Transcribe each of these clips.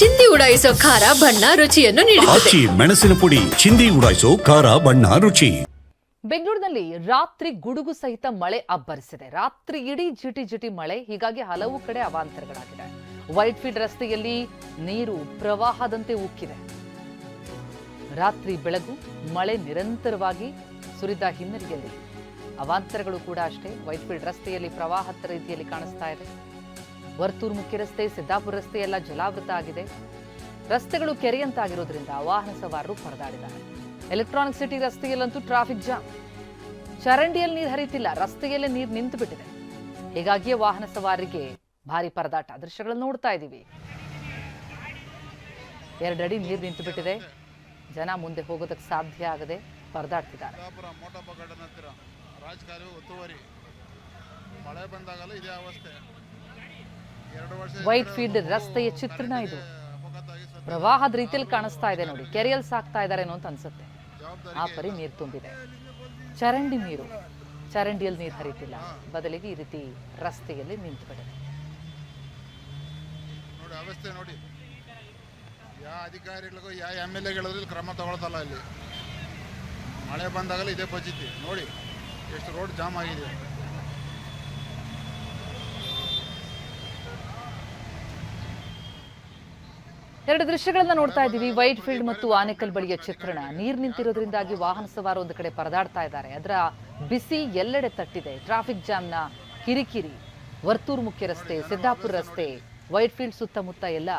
ಚಿಂದಿ ಉಡಾಯಿಸೋ ಖಾರ ಬಣ್ಣ ರುಚಿಯನ್ನು ನೀಡುತ್ತದೆ. ಆಚಿ ಮೆಣಸಿನ ಪುಡಿ ಚಿಂದಿ ಉಡಾಯಿಸೋ ಖಾರ ಬಣ್ಣ ರುಚಿ. ಬೆಂಗಳೂರಿನಲ್ಲಿ ರಾತ್ರಿ ಗುಡುಗು ಸಹಿತ ಮಳೆ ಅಬ್ಬರಿಸಿದೆ. ರಾತ್ರಿ ಇಡೀ ಜಿಟಿ ಜಿಟಿ ಮಳೆ. ಹೀಗಾಗಿ ಹಲವು ಕಡೆ ಅವಾಂತರಗಳಾಗಿದೆ ವೈಟ್ ಫೀಲ್ಡ್ ರಸ್ತೆಯಲ್ಲಿ ನೀರು ಪ್ರವಾಹದಂತೆ ಉಕ್ಕಿದೆ. ರಾತ್ರಿ ಬೆಳಗು ಮಳೆ ನಿರಂತರವಾಗಿ ಸುರಿದ ಹಿನ್ನೆಲೆಯಲ್ಲಿ ಅವಾಂತರಗಳು ಕೂಡ ಅಷ್ಟೇ. ವೈಟ್ ಫೀಲ್ಡ್ ರಸ್ತೆಯಲ್ಲಿ ಪ್ರವಾಹದ ರೀತಿಯಲ್ಲಿ ಕಾಣಿಸ್ತಾ ಇದೆ. ವರ್ತೂರು ಮುಖ್ಯ ರಸ್ತೆ, ಸಿದ್ದಾಪುರ ರಸ್ತೆ ಎಲ್ಲ ಜಲಾವೃತ ಆಗಿದೆ. ರಸ್ತೆಗಳು ಕೆರೆಯಂತಾಗಿರೋದ್ರಿಂದ ವಾಹನ ಸವಾರರು ಪರದಾಡಿದ್ದಾರೆ. ಎಲೆಕ್ಟ್ರಾನಿಕ್ ಸಿಟಿ ರಸ್ತೆಯಲ್ಲಂತೂ ಟ್ರಾಫಿಕ್ ಜಾಮ್. ಚರಂಡಿಯಲ್ಲಿ ನೀರು ಹರಿತಿಲ್ಲ, ರಸ್ತೆಯಲ್ಲೇ ನೀರು ನಿಂತು ಬಿಟ್ಟಿದೆ ಹೀಗಾಗಿಯೇ ವಾಹನ ಸವಾರರಿಗೆ ಭಾರಿ ಪರದಾಟ. ದೃಶ್ಯಗಳನ್ನು ನೋಡ್ತಾ ಇದ್ದೀವಿ. ಎರಡಡಿ ನೀರು ನಿಂತು ಬಿಟ್ಟಿದೆ ಜನ ಮುಂದೆ ಹೋಗೋದಕ್ಕೆ ಸಾಧ್ಯ ಆಗದೆ ಪರದಾಡ್ತಿದ್ದಾರೆ. ಮಳೆ ಬಂದಾಗಲ್ಲ ಇದೇ ಅವಸ್ಥೆ. ವೈಟ್ ಫೀಲ್ಡ್ ರಸ್ತೆಯ ಚಿತ್ರಣ ಇದು. ಪ್ರವಾಹದ ರೀತಿಯಲ್ಲಿ ಕಾಣಿಸ್ತಾ ಇದೆ ನೋಡಿ. ಕೆರೆಯಲ್ಲಿ ಸಾಕ್ತಾ ಇದಾರೇನೋ ಅಂತ ಅನ್ಸುತ್ತೆ. ಆ ಪರಿ ನೀರು ತುಂಬಿದೆ. ಚರಂಡಿ ನೀರು. ಚರಂಡಿಯಲ್ಲಿ ನೀರು ಹರಿತಿಲ್ಲ. ಬದಲಿಗೆ ಈ ರೀತಿ ರಸ್ತೆಯಲ್ಲಿ ನಿಂತು ಯಾವ ಅಧಿಕಾರಿಗಳಿಗೂ ಯಾವ ಎಂ ಎಲ್ ಎಗಳಲ್ಲಿ ಕ್ರಮ ತಗೊಳ್ತಲ್ಲ ಇಲ್ಲಿ. ಮಳೆ ಬಂದಾಗಲೇ ಇದೇ ಪರಿಸ್ಥಿತಿ. ನೋಡಿ, ಎಷ್ಟು ರೋಡ್ ಜಾಮ್ ಆಗಿದೆ. ಎರಡು ದೃಶ್ಯಗಳನ್ನ ನೋಡ್ತಾ ಇದ್ದೀವಿ. ವೈಟ್ ಫೀಲ್ಡ್ ಮತ್ತು ಆನೆಕಲ್ ಬಳಿಯ ಚಿತ್ರಣ. ನೀರು ನಿಂತಿರೋದ್ರಿಂದಾಗಿ ವಾಹನ ಸವಾರ ಒಂದು ಕಡೆ ಪರದಾಡ್ತಾ ಇದ್ದಾರೆ. ಅದರ ಬಿಸಿ ಎಲ್ಲೆಡೆ ತಟ್ಟಿದೆ. ಟ್ರಾಫಿಕ್ ಜಾಮ್ನ ಕಿರಿಕಿರಿ. ವರ್ತೂರು ಮುಖ್ಯ ರಸ್ತೆ, ಸಿದ್ದಾಪುರ ರಸ್ತೆ, ವೈಟ್ ಫೀಲ್ಡ್ ಸುತ್ತಮುತ್ತ ಎಲ್ಲ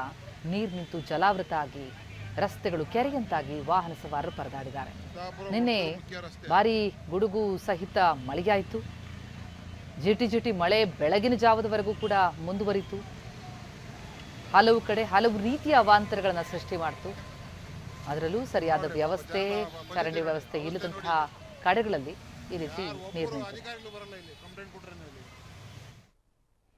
ನೀರು ನಿಂತು ಜಲಾವೃತ ಆಗಿ ರಸ್ತೆಗಳು ಕೆರೆಯಂತಾಗಿ ವಾಹನ ಸವಾರರು ಪರದಾಡಿದ್ದಾರೆ. ನಿನ್ನೆ ಭಾರಿ ಗುಡುಗು ಸಹಿತ ಮಳೆಯಾಯಿತು. ಜಿಟಿ ಜಿಟಿ ಮಳೆ ಬೆಳಗಿನ ಜಾವದವರೆಗೂ ಕೂಡ ಮುಂದುವರಿತು. ಹಲವು ಕಡೆ ಹಲವು ರೀತಿಯ ಅವಾಂತರಗಳನ್ನು ಸೃಷ್ಟಿ ಮಾಡ್ತು. ಅದರಲ್ಲೂ ಸರಿಯಾದ ವ್ಯವಸ್ಥೆ, ಚರಂಡಿ ವ್ಯವಸ್ಥೆ ಇಲ್ಲದಂತಹ ಕಡೆಗಳಲ್ಲಿ ಈ ರೀತಿ ನೀರು ನಿಂತಿದೆ